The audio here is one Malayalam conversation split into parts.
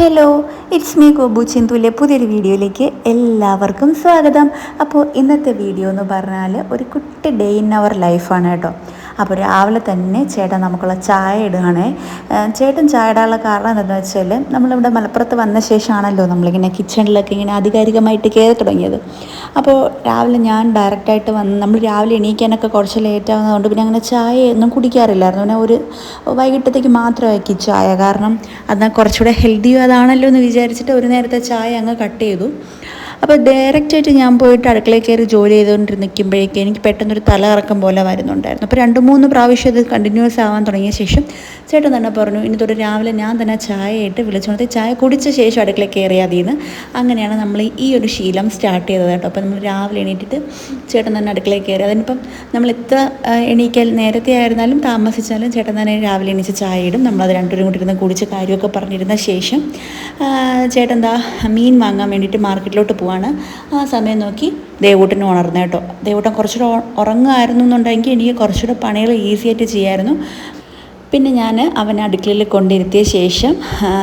ഹലോ ഇറ്റ്സ് മീ ഗോബു ചിന്തുവിലെ പുതിയൊരു വീഡിയോയിലേക്ക് എല്ലാവർക്കും സ്വാഗതം. അപ്പോൾ ഇന്നത്തെ വീഡിയോ എന്ന് പറഞ്ഞാൽ ഒരു കുട്ടി ഡേ ഇൻ അവർ ലൈഫാണ് കേട്ടോ. അപ്പോൾ രാവിലെ തന്നെ ചേട്ടൻ നമുക്കുള്ള ചായ ഇടുകയാണേ. ചേട്ടൻ ചായ ഇടാനുള്ള കാരണം എന്താണെന്ന് വെച്ചാൽ നമ്മളിവിടെ മലപ്പുറത്ത് വന്ന ശേഷമാണല്ലോ നമ്മളിങ്ങനെ കിച്ചണിലൊക്കെ ഇങ്ങനെ ആധികാരികമായിട്ട് കയറി തുടങ്ങിയത്. അപ്പോൾ രാവിലെ ഞാൻ ഡയറക്റ്റായിട്ട് വന്ന് നമ്മൾ രാവിലെ എണീക്കാനൊക്കെ കുറച്ച് ലേറ്റ് ആകുന്നതുകൊണ്ട് പിന്നെ അങ്ങനെ ചായ ഒന്നും കുടിക്കാറില്ലായിരുന്നു. പിന്നെ ഒരു വൈകിട്ടത്തേക്ക് മാത്രമാക്കി ചായ. കാരണം അത് കുറച്ചുകൂടെ ഹെൽത്തിയും അതാണല്ലോ എന്ന് വിചാരിച്ചിട്ട് ഒരു നേരത്തെ ചായ അങ്ങ് കട്ട് ചെയ്തു. അപ്പോൾ ഡയറക്റ്റായിട്ട് ഞാൻ പോയിട്ട് അടുക്കളയിൽ കയറി ജോലി ചെയ്തുകൊണ്ട് നിൽക്കുമ്പോഴേക്കും എനിക്ക് പെട്ടെന്നൊരു തലകറക്കം പോലെ വരുന്നുണ്ടായിരുന്നു. അപ്പോൾ രണ്ട് മൂന്ന് പ്രാവശ്യം ഇത് കണ്ടിന്യൂസ് ആവാൻ തുടങ്ങിയ ശേഷം ചേട്ടൻ തന്നെ പറഞ്ഞു ഇനി തൊട്ട് രാവിലെ ഞാൻ തന്നെ ചായ ഇട്ട് വിളിച്ചുകൊണ്ട് ചായ കുടിച്ച ശേഷം അടുക്കളയിൽ കയറിയാൽ മതിയെന്ന്. അങ്ങനെയാണ് നമ്മൾ ഈ ഒരു ശീലം സ്റ്റാർട്ട് ചെയ്തത് കേട്ടോ. അപ്പോൾ നമ്മൾ രാവിലെ എണീറ്റിട്ട് ചേട്ടൻ തന്നെ അടുക്കളയിൽ കയറി. അതിനിപ്പം നമ്മൾ എത്ര എണീക്കൽ നേരത്തെ ആയിരുന്നാലും താമസിച്ചാലും ചേട്ടൻ തന്നെ രാവിലെ എണീച്ച് ചായ ഇടും. നമ്മളത് രണ്ടുപേരും കൂടി ഇരുന്ന് കുടിച്ച് കാര്യമൊക്കെ പറഞ്ഞിരുന്ന ശേഷം ചേട്ടൻ എന്താ മീൻ വാങ്ങാൻ വേണ്ടിയിട്ട് മാർക്കറ്റിലോട്ട് പോവാണ് ആ സമയം നോക്കി ദേവൂട്ടനെ ഉണർന്നേട്ടോ ദേവൂട്ടൻ കുറച്ചുകൂടെ ഉറങ്ങുമായിരുന്നു എന്നുണ്ടെങ്കിൽ എനിക്ക് കുറച്ചുകൂടെ പണികൾ ഈസി ആയിട്ട് ചെയ്യായിരുന്നു. പിന്നെ ഞാൻ അവനെ അടുക്കളയിൽ കൊണ്ടിരുത്തിയ ശേഷം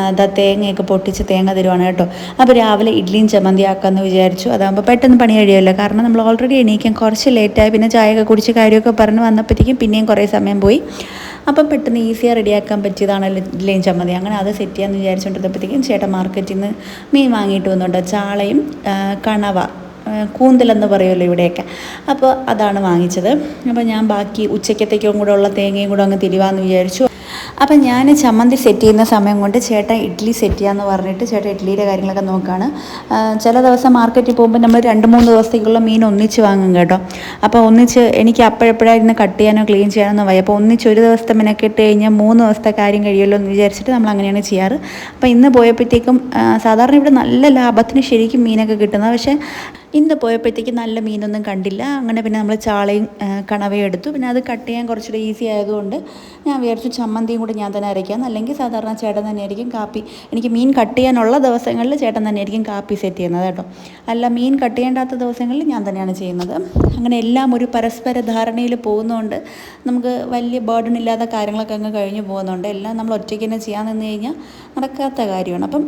അതാ തേങ്ങയൊക്കെ പൊട്ടിച്ച് തേങ്ങ തരുവാണ് കേട്ടോ. അപ്പോൾ രാവിലെ ഇഡ്ഡലിയും ചമ്മന്തി ആക്കാമെന്ന് വിചാരിച്ചു. അതാകുമ്പോൾ പെട്ടെന്ന് പണി കഴിയുമല്ലോ കാരണം നമ്മൾ ഓൾറെഡി എണീക്കാൻ കുറച്ച് ലേറ്റായി പിന്നെ ചായയൊക്കെ കുടിച്ച് കാര്യമൊക്കെ പറഞ്ഞ് വന്നപ്പോഴത്തേക്കും പിന്നെയും കുറേ സമയം പോയി. അപ്പം പെട്ടെന്ന് ഈസിയാ റെഡിയാക്കാൻ പറ്റിയതാണല്ലോ ഇഡ്ഡലിയും ചമ്മന്തി അങ്ങനെ അത് സെറ്റ് ചെയ്യാമെന്ന് വിചാരിച്ചുകൊണ്ടിരുന്നപ്പോഴത്തേക്കും ചേട്ടൻ മാർക്കറ്റിൽ നിന്ന് മീൻ വാങ്ങിയിട്ട് വന്നുണ്ട്. ചാളയും കണവ. കൂന്തലെന്ന് പറയുമല്ലോ ഇവിടെയൊക്കെ. അപ്പോൾ അതാണ് വാങ്ങിച്ചത്. അപ്പോൾ ഞാൻ ബാക്കി ഉച്ചക്കത്തേക്കും കൂടെ ഉള്ള തേങ്ങയും കൂടെ അങ്ങ് തിരുവാന്ന് വിചാരിച്ചു. അപ്പം ഞാൻ ചമ്മന്തി സെറ്റ് ചെയ്യുന്ന സമയം കൊണ്ട് ചേട്ടൻ ഇഡ്ഡലി സെറ്റ് ചെയ്യാമെന്ന് പറഞ്ഞിട്ട് ചേട്ടൻ ഇഡ്ഡലിയുടെ കാര്യങ്ങളൊക്കെ നോക്കുകയാണ് ചില ദിവസം മാർക്കറ്റിൽ പോകുമ്പോൾ നമ്മൾ രണ്ട് മൂന്ന് ദിവസത്തേക്കുള്ള മീൻ ഒന്നിച്ച് വാങ്ങും കേട്ടോ. അപ്പോൾ ഒന്നിച്ച് എനിക്ക് അപ്പോഴപ്പോഴായിരുന്നു കട്ട് ചെയ്യാനോ ക്ലീൻ ചെയ്യാനോ വയ്യ. അപ്പോൾ ഒന്നിച്ച് ഒരു ദിവസത്തെ മെനക്കെട്ട് കഴിഞ്ഞാൽ മൂന്ന് ദിവസത്തെ കാര്യം കഴിയുമല്ലോ എന്ന് വിചാരിച്ചിട്ട് നമ്മൾ അങ്ങനെയാണ് ചെയ്യാറ്. അപ്പോൾ ഇന്ന് പോയപ്പോഴത്തേക്കും സാധാരണ ഇവിടെ നല്ല ലാഭത്തിന് ശരിക്കും മീനൊക്കെ കിട്ടുന്നത് പക്ഷേ ഇന്ന് പോയപ്പോഴത്തേക്ക് നല്ല മീനൊന്നും കണ്ടില്ല. അങ്ങനെ പിന്നെ നമ്മൾ ചാളയും കണവയും എടുത്തു. പിന്നെ അത് കട്ട് ചെയ്യാൻ കുറച്ചുകൂടെ ഈസി ആയതുകൊണ്ട് ഞാൻ വിചാരിച്ചു ചമ്മന്തിയും കൂടി ഞാൻ തന്നെ അരയ്ക്കാം. അല്ലെങ്കിൽ സാധാരണ ചേട്ടൻ തന്നെയായിരിക്കും കാപ്പി. എനിക്ക് മീൻ കട്ട് ചെയ്യാനുള്ള ദിവസങ്ങളിൽ ചേട്ടൻ തന്നെയായിരിക്കും കാപ്പി സെറ്റ് ചെയ്യുന്നത് കേട്ടോ. അല്ല മീൻ കട്ട് ചെയ്യേണ്ടാത്ത ദിവസങ്ങളിൽ ഞാൻ തന്നെയാണ് ചെയ്യുന്നത്. അങ്ങനെ എല്ലാം ഒരു പരസ്പര ധാരണയിൽ പോകുന്നതുകൊണ്ട് നമുക്ക് വലിയ ബേർഡൺ ഇല്ലാത്ത കാര്യങ്ങളൊക്കെ അങ്ങ് കഴിഞ്ഞു പോകുന്നുണ്ട് എല്ലാം നമ്മൾ ഒറ്റയ്ക്ക് തന്നെ ചെയ്യാൻ നിന്ന് കഴിഞ്ഞാൽ നടക്കാത്ത കാര്യമാണ്. അപ്പം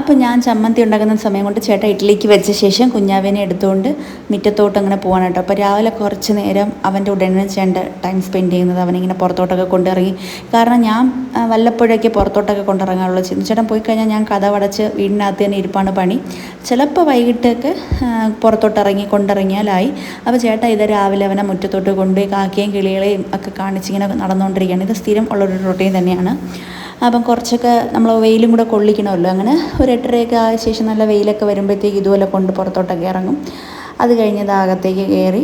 അപ്പം ഞാൻ ചമ്മന്തി ഉണ്ടാക്കുന്ന സമയം കൊണ്ട് ചേട്ടൻ ഇഡ്ഡലിക്ക് വെച്ച ശേഷം കുഞ്ഞാവിനെ എടുത്തുകൊണ്ട് മുറ്റത്തോട്ട് അങ്ങനെ പോകാൻ കേട്ടോ. അപ്പോൾ രാവിലെ കുറച്ച് നേരം അവന്റെ ഉടനെ ചേണ്ട ടൈം സ്പെൻഡ് ചെയ്യുന്നത് അവനിങ്ങനെ പുറത്തോട്ടൊക്കെ കൊണ്ടിറങ്ങി. കാരണം ഞാൻ വല്ലപ്പോഴൊക്കെ പുറത്തോട്ടൊക്കെ കൊണ്ടിറങ്ങാറുള്ളൂ ചേട്ടൻ പോയി കഴിഞ്ഞാൽ ഞാൻ കഥ അടച്ച് വീടിനകത്ത് തന്നെ ഇരിപ്പാണ് പണി. ചിലപ്പോൾ വൈകിട്ടൊക്കെ പുറത്തോട്ടിറങ്ങി കൊണ്ടിറങ്ങിയാലായി. അപ്പോൾ ചേട്ടൻ ഇത് രാവിലെ അവനെ മുറ്റത്തോട്ട് കൊണ്ടുപോയി കാക്കയും കിളികളെയും ഒക്കെ കാണിച്ചിങ്ങനെ നടന്നുകൊണ്ടിരിക്കുകയാണ്. ഇത് സ്ഥിരം ഉള്ളൊരു റൊട്ടീൻ തന്നെയാണ്. അപ്പം കുറച്ചൊക്കെ നമ്മൾ വെയിലും കൂടെ കൊള്ളിക്കണമല്ലോ. അങ്ങനെ ഒരു എട്ടരയൊക്കെ ആയ ശേഷം നല്ല വെയിലൊക്കെ വരുമ്പോഴത്തേക്ക് ഇതുപോലെ കൊണ്ട് പുറത്തോട്ടൊക്കെ ഇറങ്ങും. അത് കഴിഞ്ഞത് അകത്തേക്ക് കയറി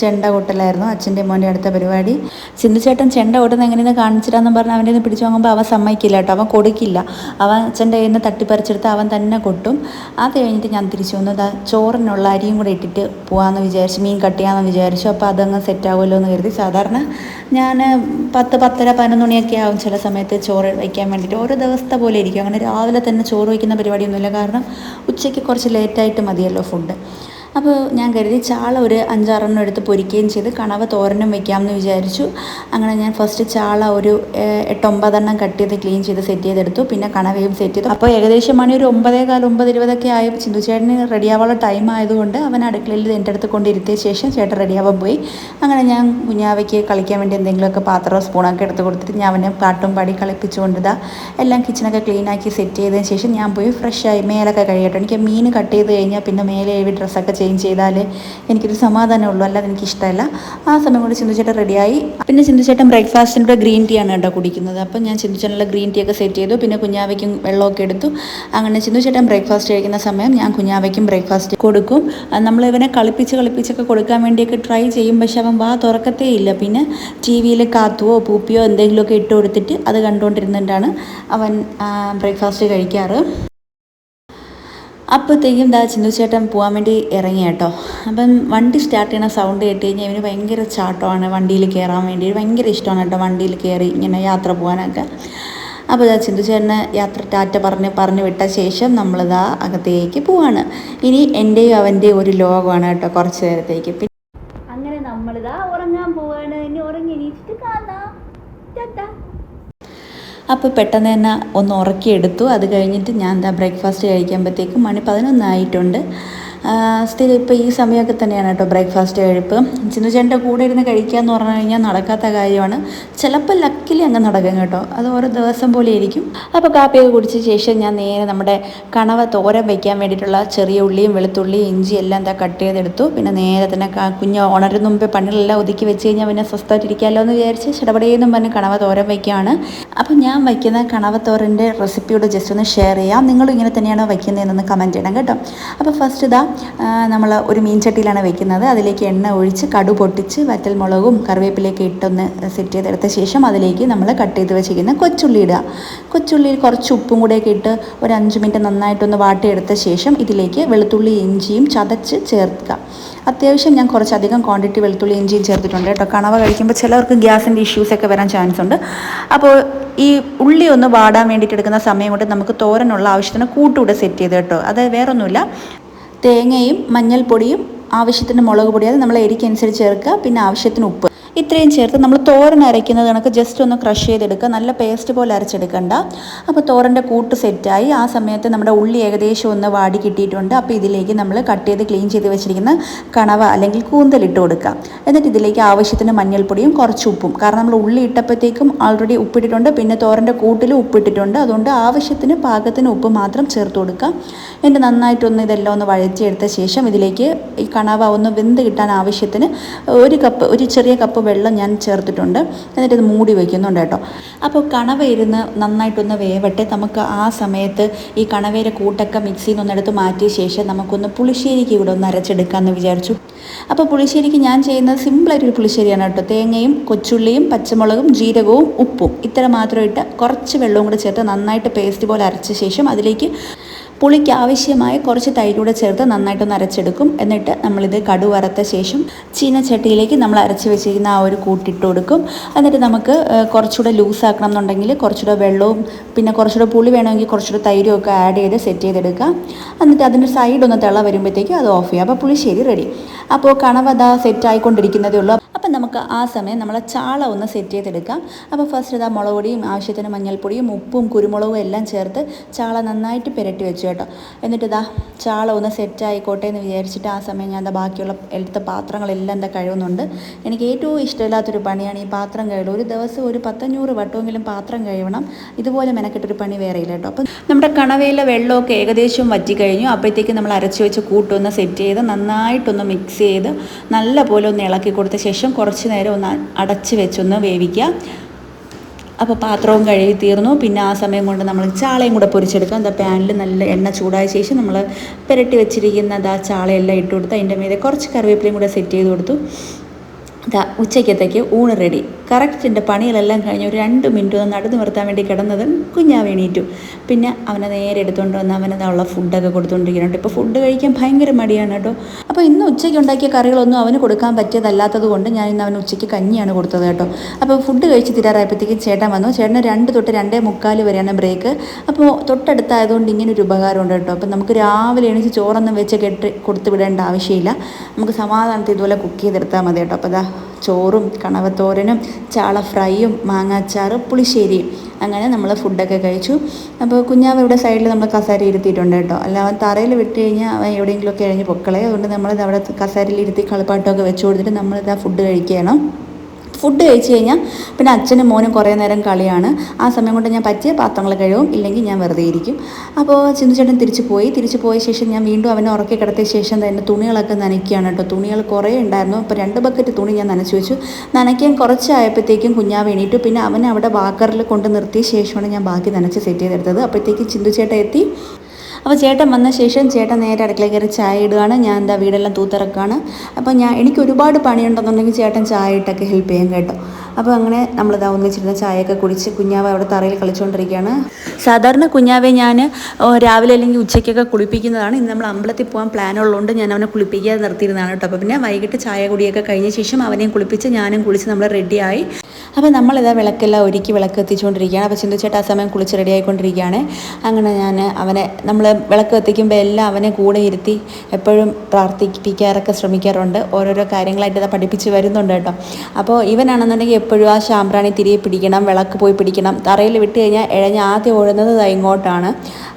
ചെണ്ട കൊട്ടലായിരുന്നു. അച്ഛന്റെ മോന്റെ അടുത്ത പരിപാടി. സിന്ധു ചേട്ടൻ ചെണ്ട കൊട്ടുന്ന എങ്ങനെയെന്ന് കാണിച്ചിട്ടാന്ന് പറഞ്ഞ് അവന്റെ നിന്ന് പിടിച്ചു വാങ്ങുമ്പോൾ അവൻ സമ്മതിക്കില്ല കേട്ടോ. അവൻ കൊടുക്കില്ല. അവൻ അച്ഛന്റെ കയ്യിൽ നിന്ന് തട്ടിപ്പറിച്ചെടുത്ത് അവൻ തന്നെ കൊട്ടും. അത് കഴിഞ്ഞിട്ട് ഞാൻ തിരിച്ചു വന്നു. ചോറിനുള്ള അരിയും കൂടെ ഇട്ടിട്ട് പോകാമെന്ന് വിചാരിച്ചു. മീൻ കട്ട് ചെയ്യാമെന്ന് വിചാരിച്ചു. അപ്പോൾ അതങ്ങ് സെറ്റാവുമല്ലോ എന്ന് കരുതി സാധാരണ ഞാൻ പത്ത് പത്തര പതിനൊന്ന് മണിയൊക്കെ ആവും ചില സമയത്ത് ചോറ് വയ്ക്കാൻ വേണ്ടിയിട്ട്. ഓരോ ദിവസത്തെ പോലെ ഇരിക്കും. അങ്ങനെ രാവിലെ തന്നെ ചോറ് വയ്ക്കുന്ന പരിപാടിയൊന്നുമില്ല. കാരണം ഉച്ചയ്ക്ക് കുറച്ച് ലേറ്റായിട്ട് മതിയല്ലോ ഫുഡ്. അപ്പോൾ ഞാൻ കരുതി ചാള ഒരു അഞ്ചാറെണ്ണം എടുത്ത് പൊരിക്കുകയും ചെയ്ത് കണവ തോരനും വെക്കാമെന്ന് വിചാരിച്ചു. അങ്ങനെ ഞാൻ ഫസ്റ്റ് ചാള ഒരു എട്ടൊമ്പതെണ്ണം കട്ട് ചെയ്ത് ക്ലീൻ ചെയ്ത് സെറ്റ് ചെയ്തെടുത്തു. പിന്നെ കണവയും സെറ്റ് ചെയ്തു. അപ്പോൾ ഏകദേശം മണി ഒരു ഒമ്പതേ കാൽ ഒമ്പത് ഇരുപതൊക്കെ ആയ. ചിന്തു ചേട്ടന് റെഡിയാവാനുള്ള ടൈം ആയതുകൊണ്ട് അവൻ അടുക്കളയിൽ എന്റെ അടുത്ത് കൊണ്ടിരുത്തിയ ശേഷം ചേട്ടൻ റെഡിയാവാൻ പോയി. അങ്ങനെ ഞാൻ കുഞ്ഞാവയ്ക്ക് കളിക്കാൻ വേണ്ടി എന്തെങ്കിലുമൊക്കെ പാത്രമോ സ്പൂണൊക്കെ എടുത്ത് കൊടുത്തിട്ട് ഞാൻ അവനെ പാട്ടും പാടി കളിപ്പിച്ചുകൊണ്ട് ഇതാ എല്ലാം കിച്ചണൊക്കെ ക്ലീൻ ആക്കി സെറ്റ് ചെയ്തതിന് ശേഷം ഞാൻ പോയി ഫ്രഷായി മേലൊക്കെ കഴിയട്ടെ. എനിക്ക് മീൻ കട്ട് ചെയ്ത് കഴിഞ്ഞാൽ പിന്നെ മേലെ ഡ്രസ്സൊക്കെ ചേഞ്ച് ചെയ്താൽ എനിക്കൊരു സമാധാനമുള്ളൂ. അല്ലാതെ എനിക്ക് ഇഷ്ടമല്ല ആ സമയം കൊണ്ട് ചിന്തുചേട്ടൻ റെഡിയായി പിന്നെ ചിന്തുചേട്ടൻ ബ്രേക്ക്ഫാസ്റ്റിന്റെ ഗ്രീൻ ടീ ആണ് കേട്ടോ കുടിക്കുന്നത്. അപ്പം ഞാൻ ചിന്തുചേട്ടനുള്ള ഗ്രീൻ ടീ ഒക്കെ സെറ്റ് ചെയ്തു. പിന്നെ കുഞ്ഞാവയ്ക്കും വെള്ളമൊക്കെ എടുത്തു. അങ്ങനെ ചിന്തുചേട്ടൻ ബ്രേക്ക്ഫാസ്റ്റ് കഴിക്കുന്ന സമയം ഞാൻ കുഞ്ഞാവയ്ക്കും ബ്രേക്ക്ഫാസ്റ്റ് കൊടുക്കും. നമ്മൾ ഇവനെ കളിപ്പിച്ച് കളിപ്പിച്ചൊക്കെ കൊടുക്കാൻ വേണ്ടിയൊക്കെ ട്രൈ ചെയ്യും. പക്ഷേ അവൻ വാ തുറക്കത്തേ ഇല്ല. പിന്നെ ടി വിയിൽ കാത്തുവോ പൂപ്പിയോ എന്തെങ്കിലുമൊക്കെ ഇട്ട് കൊടുത്തിട്ട് അത് കണ്ടുകൊണ്ടിരുന്നിട്ടാണ് അവൻ ബ്രേക്ക്ഫാസ്റ്റ് കഴിക്കാറ്. അപ്പോഴത്തേക്കും ദാ ചിന്തു ചേട്ടൻ പോകാൻ വേണ്ടി ഇറങ്ങി കേട്ടോ. അപ്പം വണ്ടി സ്റ്റാർട്ട് ചെയ്യണ സൗണ്ട് കേട്ട് കഴിഞ്ഞാൽ ഇവന് ഭയങ്കര ചാട്ടമാണ് വണ്ടിയിൽ കയറാൻ വേണ്ടി. ഭയങ്കര ഇഷ്ടമാണ് കേട്ടോ വണ്ടിയിൽ കയറി ഇങ്ങനെ യാത്ര പോകാനൊക്കെ അപ്പോൾ ഇതാ ചിന്തു ചേട്ടന് യാത്ര ടാറ്റ പറഞ്ഞ് പറഞ്ഞ് വിട്ട ശേഷം നമ്മളിതാ അകത്തേക്ക് പോവാണ്. ഇനി എന്റെയും അവന്റെയും ഒരു ലോകമാണ് കേട്ടോ കുറച്ച് നേരത്തേക്ക് പിന്നെ അങ്ങനെ നമ്മളിതാ ഉറങ്ങാൻ പോവാണ് ഇനി ഉറങ്ങി എണീച്ചിട്ട് കാണാം ടാറ്റ അപ്പോൾ പെട്ടെന്ന് തന്നെ ഒന്ന് ഉറക്കിയെടുത്തു. അത് കഴിഞ്ഞിട്ട് ഞാൻ എന്താ ബ്രേക്ക്ഫാസ്റ്റ് കഴിക്കുമ്പോഴത്തേക്കും മണി പതിനൊന്നായിട്ടുണ്ട്. സ്ഥിരം ഇപ്പോൾ ഈ സമയമൊക്കെ തന്നെയാണ് കേട്ടോ ബ്രേക്ക്ഫാസ്റ്റ് കഴിപ്പ്. ചിന്നുചേട്ടന്റെ കൂടെ ഇരുന്ന് കഴിക്കുക എന്ന് പറഞ്ഞു കഴിഞ്ഞാൽ നടക്കാത്ത കാര്യമാണ്. ചിലപ്പോൾ ലക്കിലി അങ്ങ് നടക്കും കേട്ടോ. അത് ഓരോ ദിവസം പോലെ ഇരിക്കും. അപ്പോൾ കാപ്പിയൊക്കെ കുടിച്ച ശേഷം ഞാൻ നേരെ നമ്മുടെ കണവ തോരൻ വയ്ക്കാൻ വേണ്ടിയിട്ടുള്ള ചെറിയ ഉള്ളിയും വെളുത്തുള്ളിയും ഇഞ്ചി എല്ലാം എന്താ കട്ട് ചെയ്തെടുത്തു. പിന്നെ നേരെ തന്നെ കുഞ്ഞ് ഉണരുന്ന മുമ്പേ പണികളെല്ലാം ഒതുക്കി വെച്ച് കഴിഞ്ഞാൽ പിന്നെ സ്വസ്ഥമായിട്ടിരിക്കാമല്ലോ എന്ന് വിചാരിച്ച് ചിടപടയെന്നും പറഞ്ഞ് കണവ തോരൻ വയ്ക്കുകയാണ് അപ്പോൾ ഞാൻ വയ്ക്കുന്ന കണവ തോരന്റെ റെസിപ്പിയോട് ജസ്റ്റ് ഒന്ന് ഷെയർ ചെയ്യാം. നിങ്ങളും ഇങ്ങനെ തന്നെയാണോ വയ്ക്കുന്നതെന്നൊന്ന് കമന്റ് ചെയ്യണം കേട്ടോ. അപ്പോൾ ഫസ്റ്റ് ഇതാ നമ്മൾ ഒരു മീൻചട്ടിയിലാണ് വെക്കുന്നത്. അതിലേക്ക് എണ്ണ ഒഴിച്ച് കടു പൊട്ടിച്ച് വറ്റൽമുളകും കറിവേപ്പിലേക്ക് ഇട്ടൊന്ന് സെറ്റ് ചെയ്തെടുത്ത ശേഷം അതിലേക്ക് നമ്മൾ കട്ട് ചെയ്ത് വെച്ചിരിക്കുന്ന കൊച്ചുള്ളി ഇടുക. കൊച്ചുള്ളിയിൽ കുറച്ച് ഉപ്പും കൂടെയൊക്കെ ഇട്ട് ഒരു അഞ്ച് മിനിറ്റ് നന്നായിട്ടൊന്ന് വാട്ടിയെടുത്ത ശേഷം ഇതിലേക്ക് വെളുത്തുള്ളി ഇഞ്ചിയും ചതച്ച് ചേർക്കുക. അത്യാവശ്യം ഞാൻ കുറച്ചധികം ക്വാണ്ടിറ്റി വെളുത്തുള്ളി ഇഞ്ചിയും ചേർത്തിട്ടുണ്ട് കേട്ടോ. കണവ കഴിക്കുമ്പോൾ ചിലവർക്ക് ഗ്യാസിന്റെ ഇഷ്യൂസൊക്കെ വരാൻ ചാൻസ് ഉണ്ട്. അപ്പോൾ ഈ ഉള്ളി ഒന്ന് വാടാൻ വേണ്ടിയിട്ട് എടുക്കുന്ന സമയം കൊണ്ട് നമുക്ക് തോരനുള്ള ആവശ്യത്തിന് കൂട്ടുകൂടെ സെറ്റ് ചെയ്ത് കേട്ടോ. അത് വേറൊന്നുമില്ല. തേങ്ങയും മഞ്ഞൾപ്പൊടിയും ആവശ്യത്തിന് മുളക് പൊടി അത് നമ്മൾ എരിക്കനുസരിച്ച് ചേർക്കുക. പിന്നെ ആവശ്യത്തിന് ഉപ്പ്. ഇത്രയും ചേർത്ത് നമ്മൾ തോരൻ അരയ്ക്കുന്നത് കണക്ക് ജസ്റ്റ് ഒന്ന് ക്രഷ് ചെയ്തെടുക്കുക. നല്ല പേസ്റ്റ് പോലെ അരച്ചെടുക്കണ്ട. അപ്പോൾ തോരന്റെ കൂട്ട് സെറ്റായി ആ സമയത്ത് നമ്മുടെ ഉള്ളി ഏകദേശം ഒന്ന് വാടി കിട്ടിയിട്ടുണ്ട്. അപ്പോൾ ഇതിലേക്ക് നമ്മൾ കട്ട് ചെയ്ത് ക്ലീൻ ചെയ്ത് വെച്ചിരിക്കുന്ന കണവ അല്ലെങ്കിൽ കൂന്തൽ ഇട്ട് കൊടുക്കുക. എന്നിട്ട് ഇതിലേക്ക് ആവശ്യത്തിന് മഞ്ഞൾപ്പൊടിയും കുറച്ച് ഉപ്പും. കാരണം നമ്മൾ ഉള്ളി ഇട്ടപ്പോഴത്തേക്കും ഓൾറെഡി ഉപ്പിട്ടിട്ടുണ്ട്. പിന്നെ തോരന്റെ കൂട്ടിലും ഉപ്പിട്ടിട്ടുണ്ട്. അതുകൊണ്ട് ആവശ്യത്തിന് പാകത്തിന് ഉപ്പ് മാത്രം ചേർത്ത് കൊടുക്കുക. എന്നിട്ട് നന്നായിട്ടൊന്ന് ഇതെല്ലാം ഒന്ന് വഴറ്റിയെടുത്ത ശേഷം ഇതിലേക്ക് ഈ കണവ ഒന്ന് വെന്ത് കിട്ടാൻ ആവശ്യത്തിന് ഒരു കപ്പ് ഒരു ചെറിയ കപ്പ് വെള്ളം ഞാൻ ചേർത്തിട്ടുണ്ട്. എന്നിട്ട് ഇത് മൂടി വയ്ക്കുന്നുണ്ട് കേട്ടോ. അപ്പോൾ കണവ ഇരുന്ന് നന്നായിട്ടൊന്ന് വേവട്ടെ. നമുക്ക് ആ സമയത്ത് ഈ കണവയുടെ കൂട്ടൊക്കെ മിക്സിയിൽ നിന്ന് എടുത്ത് മാറ്റിയ ശേഷം നമുക്കൊന്ന് പുളിശ്ശേരിക്ക് ഇവിടെ ഒന്ന് അരച്ചെടുക്കാമെന്ന് വിചാരിച്ചു. അപ്പോൾ പുളിശ്ശേരിക്ക് ഞാൻ ചെയ്യുന്നത് സിമ്പിളായിട്ടൊരു പുളിശ്ശേരിയാണ് കേട്ടോ. തേങ്ങയും കൊച്ചുള്ളിയും പച്ചമുളകും ജീരകവും ഉപ്പും ഇത്ര മാത്രം ഇട്ട് കുറച്ച് വെള്ളവും കൂടെ ചേർത്ത് നന്നായിട്ട് പേസ്റ്റ് പോലെ അരച്ച ശേഷം അതിലേക്ക് പുളിക്ക് ആവശ്യമായ കുറച്ച് തൈരൂടെ ചേർത്ത് നന്നായിട്ടൊന്ന് അരച്ചെടുക്കും. എന്നിട്ട് നമ്മളിത് കടു വറുത്ത ശേഷം ചീനച്ചട്ടിയിലേക്ക് നമ്മൾ അരച്ച് വെച്ചിരിക്കുന്ന ആ ഒരു കൂട്ടിട്ട് കൊടുക്കും. എന്നിട്ട് നമുക്ക് കുറച്ചുകൂടെ ലൂസാക്കണം എന്നുണ്ടെങ്കിൽ കുറച്ചുകൂടെ വെള്ളവും പിന്നെ കുറച്ചുകൂടെ പുളി വേണമെങ്കിൽ കുറച്ചുകൂടെ തൈരും ഒക്കെ ആഡ് ചെയ്ത് സെറ്റ് ചെയ്തെടുക്കുക. എന്നിട്ട് അതിന്റെ സൈഡ് ഒന്ന് തിള വരുമ്പോഴത്തേക്ക് അത് ഓഫ് ചെയ്യുക. അപ്പോൾ പുളിശ്ശേരി റെഡി അപ്പോൾ കണവത സെറ്റ് ആയിക്കൊണ്ടിരിക്കുന്നതേ ഉള്ളൂ. അപ്പം നമുക്ക് ആ സമയം നമ്മളെ ചാള ഒന്ന് സെറ്റ് ചെയ്തെടുക്കാം. അപ്പോൾ ഫസ്റ്റ് ഇതാ മുളക് പൊടിയും ആവശ്യത്തിന് മഞ്ഞൾപ്പൊടിയും ഉപ്പും കുരുമുളകും എല്ലാം ചേർത്ത് ചാള നന്നായിട്ട് പുരട്ടി വെച്ചു കേട്ടോ. എന്നിട്ട് ഇതാ ചാള ഒന്ന് സെറ്റ് ആയിക്കോട്ടെ എന്ന് വിചാരിച്ചിട്ട് ആ സമയം ഞാൻ എന്താ ബാക്കിയുള്ള എടുത്ത പാത്രങ്ങളെല്ലാം എന്താ കഴുകുന്നുണ്ട്. എനിക്ക് ഏറ്റവും ഇഷ്ടമില്ലാത്തൊരു പണിയാണ് ഈ പാത്രം കഴുകൽ. ഒരു ദിവസം ഒരു പത്തഞ്ഞൂറ് വട്ടമെങ്കിലും പാത്രം കഴുകണം. ഇതുപോലെ മെനക്കെട്ടൊരു പണി വേറെ ഇല്ല കേട്ടോ. അപ്പം നമ്മുടെ കണവയിലെ വെള്ളമൊക്കെ ഏകദേശം വറ്റി കഴിഞ്ഞു അപ്പോഴത്തേക്ക് നമ്മൾ അരച്ച് വെച്ച് കൂട്ടൊന്ന് സെറ്റ് ചെയ്ത് നന്നായിട്ടൊന്ന് മിക്സ് ചെയ്ത് നല്ല പോലെ ഒന്ന് ഇളക്കി കൊടുത്ത ശേഷം കുറച്ച് നേരം ഒന്ന് അടച്ച് വെച്ചൊന്ന് വേവിക്കുക. അപ്പോൾ പാത്രവും കഴുകി തീർന്നു. പിന്നെ ആ സമയം കൊണ്ട് നമ്മൾ ചാളയും കൂടെ പൊരിച്ചെടുക്കാം എന്താ പാനിൽ നല്ല എണ്ണ ചൂടായ ശേഷം നമ്മൾ പുരട്ടി വെച്ചിരിക്കുന്ന ആ ചാളയെല്ലാം ഇട്ട് കൊടുത്ത് അതിന്റെ മീതെ കുറച്ച് കറിവേപ്പിലയും കൂടെ സെറ്റ് ചെയ്ത് കൊടുത്തു. ഇതാ ഉച്ചയ്ക്കത്തേക്ക് ഊണ് റെഡി കറക്റ്റ് എന്റെ പണികളെല്ലാം കഴിഞ്ഞ് ഒരു രണ്ട് മിനിറ്റ് ഒന്ന് നടന്നു നിർത്താൻ വേണ്ടി കിടന്നത് കുഞ്ഞാ എണീറ്റു. പിന്നെ അവനെ നേരെ എടുത്തുകൊണ്ട് വന്ന് അവനെ ഉള്ള ഫുഡൊക്കെ കൊടുത്തുകൊണ്ടിരിക്കുന്നുണ്ട് ഇപ്പോൾ ഫുഡ് കഴിക്കാൻ ഭയങ്കര മടിയാണ് കേട്ടോ. അപ്പോൾ ഇന്ന് ഉച്ചയ്ക്ക് ഉണ്ടാക്കിയ കറികളൊന്നും അവന് കൊടുക്കാൻ പറ്റിയതല്ലാത്തത് കൊണ്ട് ഞാൻ ഇന്ന് അവന് ഉച്ചയ്ക്ക് കഞ്ഞിയാണ് കൊടുത്തത് കേട്ടോ. അപ്പോൾ ഫുഡ് കഴിച്ച് തീരാറായപ്പോഴത്തേക്കും ചേട്ടൻ വന്നു. ചേട്ടന് രണ്ട് തൊട്ട് രണ്ടേ മുക്കാൽ വരെയാണ് ബ്രേക്ക് അപ്പോൾ തൊട്ടടുത്തായതുകൊണ്ട് ഇങ്ങനെ ഒരു ഉപകാരമുണ്ട് കേട്ടോ. അപ്പോൾ നമുക്ക് രാവിലെ എണീച്ച് ചോറൊന്നും വെച്ച് കെട്ടി കൊടുത്ത് വിടേണ്ട ആവശ്യമില്ല. നമുക്ക് സമാധാനത്തിൽ ഇതുപോലെ കുക്ക് ചെയ്തെടുത്താൽ മതി കേട്ടോ. അപ്പോൾ അതാ ചോറും കണവത്തോരനും ചാള ഫ്രൈയും മാങ്ങാച്ചാറ് പുളിശ്ശേരിയും. അങ്ങനെ നമ്മൾ ഫുഡൊക്കെ കഴിച്ചു. അപ്പോൾ കുഞ്ഞാവ് ഇവിടെ സൈഡിൽ നമ്മൾ കസേര ഇരുത്തിയിട്ടുണ്ട് കേട്ടോ. അല്ല അവൻ തറയിൽ വിട്ട് കഴിഞ്ഞാൽ അവൻ എവിടെയെങ്കിലുമൊക്കെ കഴിഞ്ഞ് പൊക്കളെ അതുകൊണ്ട് നമ്മളിത് അവിടെ കസേരയിൽ ഇരുത്തി കളിപ്പാട്ടമൊക്കെ വെച്ച് കൊടുത്തിട്ട് നമ്മളിതാ ഫുഡ് കഴിക്കുകയാണ്. ഫുഡ് കഴിച്ച് കഴിഞ്ഞാൽ പിന്നെ അച്ഛനും മോനും കുറേ നേരം കളിയാണ്. ആ സമയം കൊണ്ട് ഞാൻ പറ്റിയ പാത്രങ്ങൾ കഴുകും. ഇല്ലെങ്കിൽ ഞാൻ വെറുതെ ഇരിക്കും. അപ്പോൾ ചിന്തുചേട്ടൻ തിരിച്ചു പോയി. തിരിച്ചു പോയ ശേഷം ഞാൻ വീണ്ടും അവനെ ഉറക്കി കിടത്തിയ ശേഷം തന്നെ തുണികളൊക്കെ നനയ്ക്കുകയാണ് കേട്ടോ. തുണികൾ കുറേ ഉണ്ടായിരുന്നു. അപ്പോൾ രണ്ട് ബക്കറ്റ് തുണി ഞാൻ നനച്ചു വെച്ചു. നനയ്ക്കാൻ കുറച്ചായപ്പോഴത്തേക്കും കുഞ്ഞാവ് എണീറ്റു. പിന്നെ അവനെ അവിടെ വാക്കറിൽ കൊണ്ട് നിർത്തിയ ശേഷമാണ് ഞാൻ ബാക്കി നനച്ച് സെറ്റ് ചെയ്തെടുത്തത്. ചിന്തു ചിന്തുചേട്ടൻ എത്തി. അപ്പോൾ ചേട്ടൻ വന്ന ശേഷം ചേട്ടൻ നേരെ അടുക്കളയിൽ കയറി ചായ ഇടുകയാണ്. ഞാൻ എന്താ വീടെല്ലാം തൂത്തിറക്കുകയാണ്. അപ്പോൾ ഞാൻ എനിക്ക് ഒരുപാട് പണിയുണ്ടെന്നുണ്ടെങ്കിൽ ചേട്ടൻ ചായ ഇട്ടൊക്കെ ഹെൽപ്പ് ചെയ്യും കേട്ടോ. അപ്പോൾ അങ്ങനെ നമ്മളിതാ ഒന്നിച്ചിരുന്ന ചായയൊക്കെ കുടിച്ച് കുഞ്ഞാവ് അവിടെ തറയിൽ കളിച്ചുകൊണ്ടിരിക്കുകയാണ് സാധാരണ കുഞ്ഞാവെ ഞാൻ രാവിലെ അല്ലെങ്കിൽ ഉച്ചയ്ക്കൊക്കെ കുളിപ്പിക്കുന്നതാണ്. ഇന്ന് നമ്മൾ അമ്പലത്തിൽ പോകാൻ പ്ലാൻ ഉള്ളതുകൊണ്ട് ഞാൻ അവനെ കുളിപ്പിക്കാതെ നിർത്തിയിരുന്നതാണ് കേട്ടോ. അപ്പോൾ പിന്നെ വൈകിട്ട് ചായ കുടിയൊക്കെ കഴിഞ്ഞ ശേഷം അവനെയും കുളിപ്പിച്ച് ഞാനും കുളിച്ച് നമ്മൾ റെഡിയായി അപ്പോൾ നമ്മളിതാ വിളക്കെല്ലാം ഒരുക്കി വിളക്ക് എത്തിച്ചുകൊണ്ടിരിക്കുകയാണ് അപ്പോൾ ചിന്തിച്ചിട്ട് ആ സമയം കുളിച്ച് റെഡി ആയിക്കൊണ്ടിരിക്കുകയാണ്. അങ്ങനെ ഞാൻ അവനെ നമ്മൾ വിളക്ക് എത്തിക്കുമ്പോൾ എല്ലാം അവനെ കൂടെ ഇരുത്തി എപ്പോഴും പ്രാർത്ഥിപ്പിക്കാറൊക്കെ ശ്രമിക്കാറുണ്ട്. ഓരോരോ കാര്യങ്ങളായിട്ട് പഠിപ്പിച്ച് വരുന്നുണ്ട് കേട്ടോ. അപ്പോൾ ഇവനാണെന്നുണ്ടെങ്കിൽ എപ്പോഴും ആ ശാമ്പ്രാണി തിരികെ പിടിക്കണം വിളക്ക് പോയി പിടിക്കണം. തറയിൽ വിട്ട് കഴിഞ്ഞാൽ ഇഴഞ്ഞ് ആദ്യം ഓടുന്നത് ഇങ്ങോട്ടാണ്.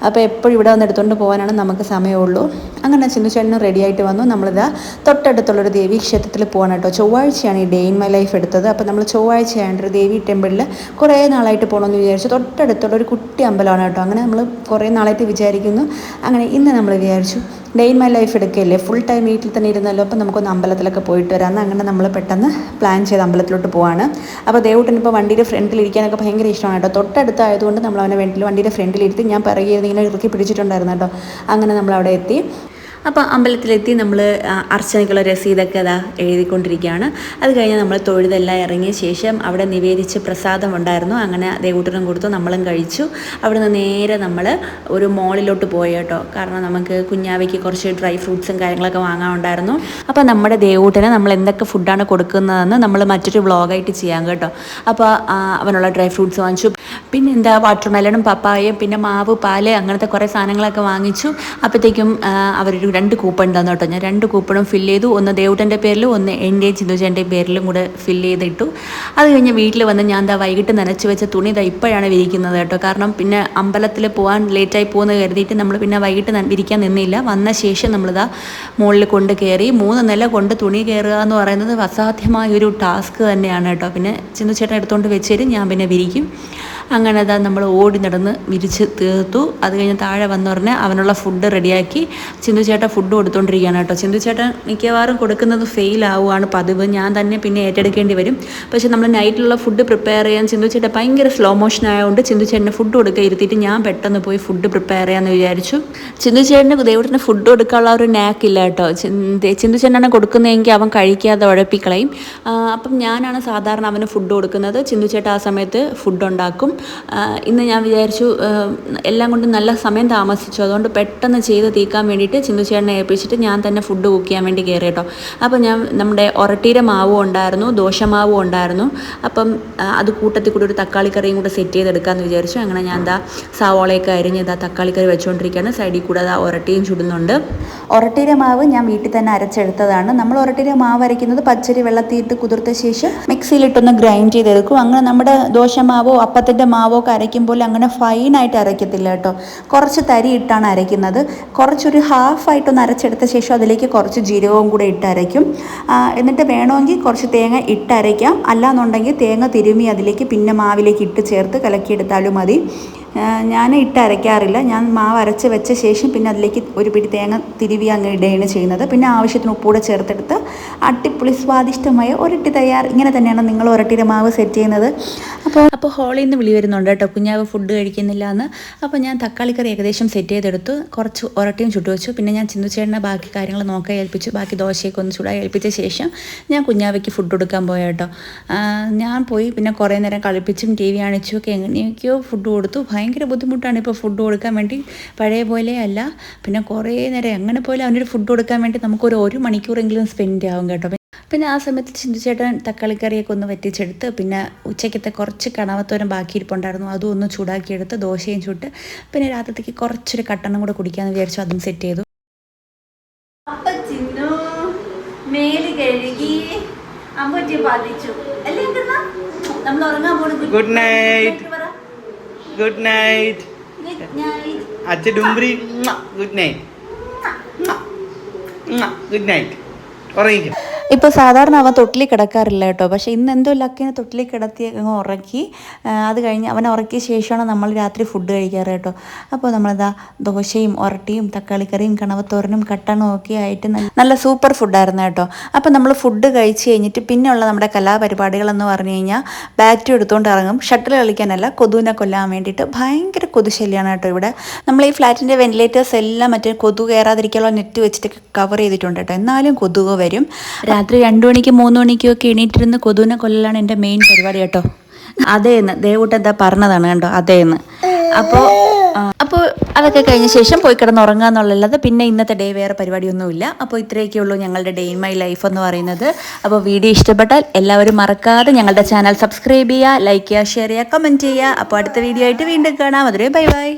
അപ്പോൾ എപ്പോഴും ഇവിടെ വന്ന് എടുത്തുകൊണ്ട് പോകാനാണ് നമുക്ക് സമയമുള്ളൂ. അങ്ങനെ ചിന്തുചേട്ടനും റെഡി ആയിട്ട് വന്നു. നമ്മളിതാ തൊട്ടടുത്തുള്ളൊരു ദേവി ക്ഷേത്രത്തിൽ പോകണം കേട്ടോ. ചൊവ്വാഴ്ചയാണ് ഈ ഡേ ഇൻ മൈ ലൈഫ് എടുത്തത്. അപ്പോൾ നമ്മൾ ചൊവ്വാഴ്ചയാണ് ഒരു ദേവി ടെമ്പിളിൽ കുറേ നാളായിട്ട് പോകണമെന്ന് വിചാരിച്ചു. തൊട്ടടുത്തുള്ള ഒരു കുട്ടി അമ്പലമാണ് കേട്ടോ. അങ്ങനെ നമ്മൾ കുറേ നാളായിട്ട് വിചാരിക്കുന്നു. അങ്ങനെ ഇന്ന് നമ്മൾ വിചാരിച്ചു ഡേ ഇൻ മൈ ലൈഫ് എടുക്കുകയല്ലേ ഫുൾ ടൈം വീട്ടിൽ തന്നെ ഇരുന്നല്ലോ. അപ്പോൾ നമുക്കൊന്ന് അമ്പലത്തിലൊക്കെ പോയിട്ട് വരാമെന്ന് അങ്ങനെ നമ്മൾ പെട്ടെന്ന് പ്ലാൻ ചെയ്ത് അമ്പലത്തിലോട്ട് പോവാണ്. അപ്പോൾ ദേവൂട്ടൻ ഇപ്പോൾ വണ്ടിയുടെ ഫ്രണ്ടിൽ ഇരിക്കാനൊക്കെ ഭയങ്കര ഇഷ്ടമാണ് കേട്ടോ. തൊട്ടടുത്തായതുകൊണ്ട് നമ്മൾ അവനെ വണ്ടിയിൽ വണ്ടിയുടെ ഫ്രണ്ടിലിരുത്തി ഞാൻ പറയുകയായിരുന്നു ഇങ്ങനെ ഇറക്കി പിടിച്ചിട്ടുണ്ടായിരുന്നു കേട്ടോ. അങ്ങനെ നമ്മൾ അവിടെ എത്തി. അപ്പോൾ അമ്പലത്തിലെത്തി നമ്മൾ അർച്ചനയ്ക്കുള്ള രസീതൊക്കെ അതാ എഴുതിക്കൊണ്ടിരിക്കുകയാണ്. അത് കഴിഞ്ഞ് നമ്മൾ തൊഴുതെല്ലാം ഇറങ്ങിയ ശേഷം അവിടെ നിവേദിച്ച് പ്രസാദം ഉണ്ടായിരുന്നു. അങ്ങനെ ദേവൂട്ടനും കൊടുത്തു നമ്മളും കഴിച്ചു. അവിടെ നിന്ന് നേരെ നമ്മൾ ഒരു മോളിലോട്ട് പോയി കേട്ടോ. കാരണം നമുക്ക് കുഞ്ഞാവയ്ക്ക് കുറച്ച് ഡ്രൈ ഫ്രൂട്ട്സും കാര്യങ്ങളൊക്കെ വാങ്ങാനുണ്ടായിരുന്നു. അപ്പോൾ നമ്മുടെ ദേവൂട്ടന് നമ്മൾ എന്തൊക്കെ ഫുഡാണ് കൊടുക്കുന്നതെന്ന് നമ്മൾ മറ്റൊരു വ്ളോഗായിട്ട് ചെയ്യാം കേട്ടോ. അപ്പോൾ അവനുള്ള ഡ്രൈ ഫ്രൂട്ട്സ് വാങ്ങിച്ചു. പിന്നെ എന്താ വാട്ടർമെലണും പപ്പായയും പിന്നെ മാവ് പാൽ അങ്ങനത്തെ കുറേ സാധനങ്ങളൊക്കെ വാങ്ങിച്ചു. അപ്പോഴത്തേക്കും അവരൊരു രണ്ട് കൂപ്പൺ തന്നു കേട്ടോ. ഞാൻ രണ്ട് കൂപ്പണും ഫില്ല് ചെയ്തു. ഒന്ന് ദേവുട്ടന്റെ പേരിലും ഒന്ന് എന്റെയും ചിന്തുചേന്റെയും പേരിലും കൂടെ ഫില്ല് ചെയ്തിട്ടു. അത് കഴിഞ്ഞ് വീട്ടിൽ വന്ന് ഞാൻ എന്താ വൈകിട്ട് നനച്ച് വെച്ച തുണി ഇതാ ഇപ്പോഴാണ് വിരിക്കുന്നത് കേട്ടോ. കാരണം പിന്നെ അമ്പലത്തിൽ പോകാൻ ലേറ്റായി പോകുന്നത് കരുതിയിട്ട് നമ്മൾ പിന്നെ വൈകിട്ട് വിരിക്കാൻ നിന്നില്ല. വന്ന ശേഷം നമ്മളിതാ മുകളിൽ കൊണ്ട് കയറി മൂന്ന് നില കൊണ്ട് തുണി കയറുക എന്ന് പറയുന്നത് അസാധ്യമായ ഒരു ടാസ്ക് തന്നെയാണ് കേട്ടോ. പിന്നെ ചിന്തുചേട്ടൻ എടുത്തുകൊണ്ട് വെച്ചേരും ഞാൻ പിന്നെ വിരിക്കും. അങ്ങനെ അതാ നമ്മൾ ഓടി നടന്ന് വിരിച്ച് തീർത്തു. അത് കഴിഞ്ഞ് താഴെ വന്ന് ഉടനെ അവനുള്ള ഫുഡ് റെഡിയാക്കി ചിന്തു ചേട്ടൻ ഫുഡ് കൊടുത്തോണ്ടിരിക്കുകയാണ് കേട്ടോ. ചിന്തു ചേട്ടൻ മിക്കവാറും കൊടുക്കുന്നത് ഫെയിൽ ആവുകയാണ് പതിവ്. ഞാൻ തന്നെ പിന്നെ ഏറ്റെടുക്കേണ്ടി വരും. പക്ഷേ നമ്മൾ നൈറ്റിലുള്ള ഫുഡ് പ്രിപ്പയർ ചെയ്യാൻ ചിന്തു ചേട്ടൻ ഭയങ്കര സ്ലോ മോഷൻ ആയതുകൊണ്ട് ചിന്തു ചേട്ടന് ഫുഡ് കൊടുക്കുക ഇരുത്തിയിട്ട് ഞാൻ പെട്ടെന്ന് പോയി ഫുഡ് പ്രിപ്പയർ ചെയ്യാമെന്ന് വിചാരിച്ചു. ചിന്തു ചേട്ടന് ദൈവത്തിന് ഫുഡ് കൊടുക്കാനുള്ള ഒരു നാക്കില്ല കേട്ടോ. ചിന്ത- ചേട്ടനാണ് കൊടുക്കുന്നതെങ്കിൽ അവൻ കഴിക്കാതെ ഉഴപ്പിക്കളയും. അപ്പം ഞാനാണ് സാധാരണ അവന് ഫുഡ് കൊടുക്കുന്നത്. ചിന്തു ചേട്ടൻ ആ സമയത്ത് ഫുഡ് ഉണ്ടാക്കും. ഇന്ന് ഞാൻ വിചാരിച്ചു എല്ലാം കൊണ്ടും നല്ല സമയം താമസിച്ചു. അതുകൊണ്ട് പെട്ടെന്ന് ചെയ്ത് തീക്കാൻ വേണ്ടിയിട്ട് ചിന്തുചേട്ടനെ ഏൽപ്പിച്ചിട്ട് ഞാൻ തന്നെ ഫുഡ് കുക്ക് ചെയ്യാൻ വേണ്ടി കയറി കേട്ടോ. അപ്പോൾ ഞാൻ നമ്മുടെ ഒരട്ടീര മാവും ഉണ്ടായിരുന്നു ദോശമാവും ഉണ്ടായിരുന്നു. അപ്പം അത് കൂട്ടത്തിൽ കൂടി ഒരു തക്കാളി കറിയും കൂടെ സെറ്റ് ചെയ്തെടുക്കാമെന്ന് വിചാരിച്ചു. അങ്ങനെ ഞാൻ എന്താ സവോളയൊക്കെ അരിഞ്ഞ് ഇതാ തക്കാളി കറി വെച്ചുകൊണ്ടിരിക്കുകയാണ് സൈഡിൽ കൂടെ അതാ ഒരട്ടിയും ചുടുന്നുണ്ട്. ഒരട്ടീര മാവ് ഞാൻ വീട്ടിൽ തന്നെ അരച്ചെടുത്തതാണ്. നമ്മൾ ഒരട്ടീര മാവ് അരയ്ക്കുന്നത് പച്ചരി വെള്ളത്തിയിട്ട് കുതിർത്ത ശേഷം മിക്സിയിലിട്ടൊന്ന് ഗ്രൈൻഡ് ചെയ്തെടുക്കും. അങ്ങനെ നമ്മുടെ ദോശമാവോ അപ്പത്തിന്റെ മാവോ ഒക്കെ അരയ്ക്കുമ്പോൾ അങ്ങനെ ഫൈനായിട്ട് അരയ്ക്കത്തില്ല കേട്ടോ. കുറച്ച് തരി ഇട്ടാണ് അരയ്ക്കുന്നത്. കുറച്ചൊരു ഹാഫായിട്ടൊന്ന് അരച്ചെടുത്ത ശേഷം അതിലേക്ക് കുറച്ച് ജീരകവും കൂടെ ഇട്ട് അരയ്ക്കും. എന്നിട്ട് വേണമെങ്കിൽ കുറച്ച് തേങ്ങ ഇട്ടരയ്ക്കാം അല്ല അല്ലാന്നുണ്ടെങ്കിൽ തേങ്ങ തിരുമി അതിലേക്ക് പിന്നെ മാവിലേക്ക് ഇട്ട് ചേർത്ത് കലക്കിയെടുത്താലും മതി. ഞാൻ ഇട്ട് അരയ്ക്കാറില്ല. ഞാൻ മാവ് അരച്ച് വെച്ച ശേഷം പിന്നെ അതിലേക്ക് ഒരു പിടി തേങ്ങ തിരുവി അങ്ങ് ഇടുകയാണ് ചെയ്യുന്നത്. പിന്നെ ആവശ്യത്തിന് ഉപ്പൂടെ ചേർത്തെടുത്ത് അട്ടിപ്പൊളി സ്വാദിഷ്ടമായ ഒരട്ടി തയ്യാർ ഇങ്ങനെ തന്നെയാണ് നിങ്ങൾ ഒരട്ടിയുടെ മാവ് സെറ്റ് ചെയ്യുന്നത്. അപ്പോൾ അപ്പോൾ ഹോളിൽ നിന്ന് വിളി വരുന്നുണ്ട് കേട്ടോ. കുഞ്ഞാവ് ഫുഡ് കഴിക്കുന്നില്ല എന്ന് അപ്പോൾ ഞാൻ തക്കാളി കറി ഏകദേശം സെറ്റ് ചെയ്തെടുത്തു. കുറച്ച് ഒരട്ടിയും ചുട്ടു വെച്ചു. പിന്നെ ഞാൻ ചിന്തുചേട്ടനെ ബാക്കി കാര്യങ്ങൾ നോക്കാൻ ഏൽപ്പിച്ചു. ബാക്കി ദോശയൊക്കെ ഒന്ന് ചൂടായി ഏൽപ്പിച്ച ശേഷം ഞാൻ കുഞ്ഞാവയ്ക്ക് ഫുഡ് കൊടുക്കാൻ പോയ കേട്ടോ. ഞാൻ പോയി പിന്നെ കുറേ നേരം കളിപ്പിച്ചും ടി വി കാണിച്ചും ഒക്കെ എങ്ങനെയൊക്കെയോ ഫുഡ് കൊടുത്തു. ഭയങ്കര ബുദ്ധിമുട്ടാണ് ഇപ്പോൾ ഫുഡ് കൊടുക്കാൻ വേണ്ടി. പഴയ പോലെ അല്ല. പിന്നെ കുറേ നേരം എങ്ങനെ പോലെ അവനൊരു ഫുഡ് കൊടുക്കാൻ വേണ്ടി നമുക്കൊരു ഒരു മണിക്കൂറെങ്കിലും സ്പെൻഡ് ആവും കേട്ടോ. പിന്നെ ആ സമയത്ത് ചിന്തിച്ചേട്ടൻ തക്കാളിക്കറിയൊക്കെ ഒന്ന് വറ്റിച്ചെടുത്ത് പിന്നെ ഉച്ചയ്ക്കത്തെ കുറച്ച് കണവത്തോരം ബാക്കി ഇരിപ്പുണ്ടായിരുന്നു അതും ഒന്ന് ചൂടാക്കിയെടുത്ത് ദോശയും ചുട്ട്. പിന്നെ രാത്രിക്ക് കുറച്ചൊരു കട്ടണം കൂടെ കുടിക്കാമെന്ന് വിചാരിച്ചു അതും സെറ്റ് ചെയ്തു. അപ്പ ചിന്നു മേൽ കഴുകി അമ്മൂറ്റി പാലിച്ചു അല്ലേ നമ്മൾ ഉറങ്ങാൻ പോകുന്നു ഗുഡ് night. ഗുഡ് നൈറ്റ് അച്ഛ ഡുംബ്രി. ഗുഡ് നൈറ്റ് ഗുഡ് നൈറ്റ് ഉറങ്ങിക്കും. ഇപ്പോൾ സാധാരണ അവൻ തൊട്ടിൽ കിടക്കാറില്ല കേട്ടോ. പക്ഷേ ഇന്ന് എന്തോ ലക്കിനെ തൊട്ടിൽ കിടത്തി ഉറക്കി അത് കഴിഞ്ഞ് അവൻ ഉറക്കിയ ശേഷമാണ് നമ്മൾ രാത്രി ഫുഡ് കഴിക്കാറ് കേട്ടോ. അപ്പോൾ നമ്മളിതാ ദോശയും ഉരട്ടിയും തക്കാളിക്കറിയും കണവത്തോരനും കട്ടണും ഒക്കെ ആയിട്ട് നല്ല സൂപ്പർ ഫുഡായിരുന്നു കേട്ടോ. അപ്പോൾ നമ്മൾ ഫുഡ് കഴിച്ച് കഴിഞ്ഞിട്ട് പിന്നെയുള്ള നമ്മുടെ കലാപരിപാടികൾ എന്ന് പറഞ്ഞു കഴിഞ്ഞാൽ ബാറ്റും എടുത്തുകൊണ്ട് ഇറങ്ങും. ഷട്ടിൽ കളിക്കാനല്ല കൊതുവിനെ കൊല്ലാൻ വേണ്ടിയിട്ട് ഭയങ്കര കൊതുശല്യമാണ് കേട്ടോ ഇവിടെ. നമ്മൾ ഈ ഫ്ലാറ്റിന്റെ വെന്റിലേറ്റേഴ്സ് എല്ലാം മറ്റേ കൊതു കയറാതിരിക്കാനുള്ള നെറ്റ് വെച്ചിട്ട് കവർ ചെയ്തിട്ടുണ്ട് കേട്ടോ. എന്നാലും കൊതുക് വരും. രാത്രി രണ്ടു മണിക്ക് മൂന്ന് മണിക്കും ഒക്കെ എണീറ്റിരുന്ന് കൊതുവിനെ കൊല്ലലാണ് എന്റെ മെയിൻ പരിപാടി കേട്ടോ. അതേന്ന് ദേവൂട്ട് എന്താ പറഞ്ഞതാണ് കണ്ടോ? അതേന്ന്. അപ്പോൾ അപ്പോൾ അതൊക്കെ കഴിഞ്ഞ ശേഷം പോയി കിടന്ന് ഉറങ്ങുക എന്നുള്ളത് പിന്നെ ഇന്നത്തെ ഡേ വേറെ പരിപാടിയൊന്നുമില്ല. അപ്പോൾ ഇത്രയൊക്കെ ഉള്ളൂ ഞങ്ങളുടെ ഡേ ഇൻ മൈ ലൈഫ് എന്ന് പറയുന്നത്. അപ്പോൾ വീഡിയോ ഇഷ്ടപ്പെട്ടാൽ എല്ലാവരും മറക്കാതെ ഞങ്ങളുടെ ചാനൽ സബ്സ്ക്രൈബ് ചെയ്യുക ലൈക്ക് ചെയ്യുക ഷെയർ ചെയ്യുക കമന്റ് ചെയ്യുക. അപ്പോൾ അടുത്ത വീഡിയോ ആയിട്ട് വീണ്ടും കാണാം. അതുവരെ ബൈ ബൈ